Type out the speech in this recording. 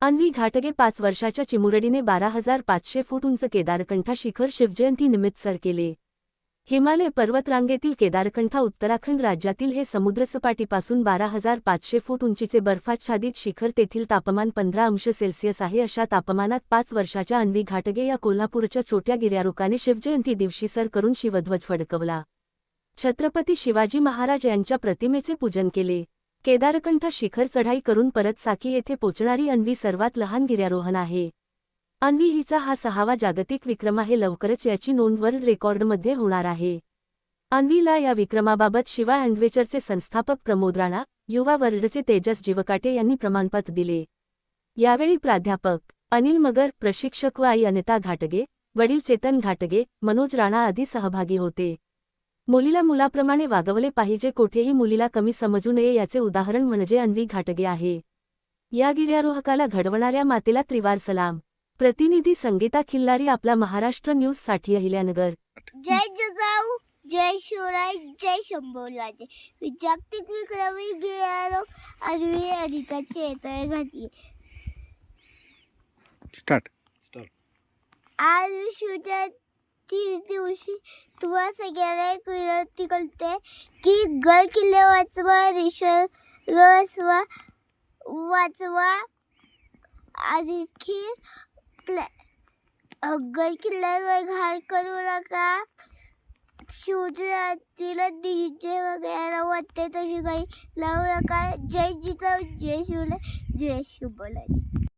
अन्वी घाटगे पाच वर्षाच्या चिमुरडीने बारा हजार पाचशे फूट उंच केदारकंठा शिखर शिवजयंतीनिमित्त सर केले. हिमालय पर्वतरांगेतील केदारकंठा उत्तराखंड राज्यातील हे समुद्रसपाटीपासून बारा हजार पाचशे फूट उंचीचे बर्फाच्छादित शिखर तेथील तापमान पंधरा अंश सेल्सिअस आहे. अशा तापमानात पाच वर्षाच्या अन्वी घाटगे या कोल्हापूरच्या छोट्या गिर्यारोकाने शिवजयंती दिवशी सर करून शिवध्वज फडकवला. छत्रपती शिवाजी महाराज यांच्या प्रतिमेचे पूजन केले. केदारकंठ शिखर चढाई करून परत साकी येथे पोचणारी अन्वी सर्वात लहान गिर्यारोहण आहे. अन्वी हिचा हा सहावा जागतिक विक्रम आहे. लवकरच याची नोंद वर्ल्ड रेकॉर्डमध्ये होणार आहे. अन्वीला या विक्रमाबाबत शिवाय अँडवेचरचे संस्थापक प्रमोद राणा युवा वर्ल्डचे तेजस जीवकाटे यांनी प्रमाणपत्र दिले. यावेळी प्राध्यापक अनिल मगर प्रशिक्षक व आई अनिता घाटगे वडील चेतन घाटगे मनोज राणा आदी सहभागी होते. मुलीला मुलाप्रमाणे वागवले पाहिजे कोठेही मुलीला कमी समजू नये याचे उदाहरण म्हणजे अन्वी घाटगे आहे. या गिर्यारोहकाला घडवणाऱ्या मातेला त्रिवार सलाम. प्रतिनिधी संगीता खिल्लारी आपला महाराष्ट्र न्यूजसाठी अहिल्यानगर. जय जिजाऊ जय शिवराय जय शंभूराजे. मी जागतिक विक्रमी गिर्यारोग आणि अनिताची येतोय घाटी. स्टार्ट आज शिवजयंती दिवशी तुम्हाला सगळ्यांना एक विनंती करते की गड किल्ले वाचवा निसर्ग वाचवा वाचवा. आणखी प्लॅ गड किल्ल्यावर घाण करू नका. शिवजयंतीला डीजे वगैरे वाटते तशी काही लावू नका. जय जिजाऊ जय शिवला जय शिवबोलाजी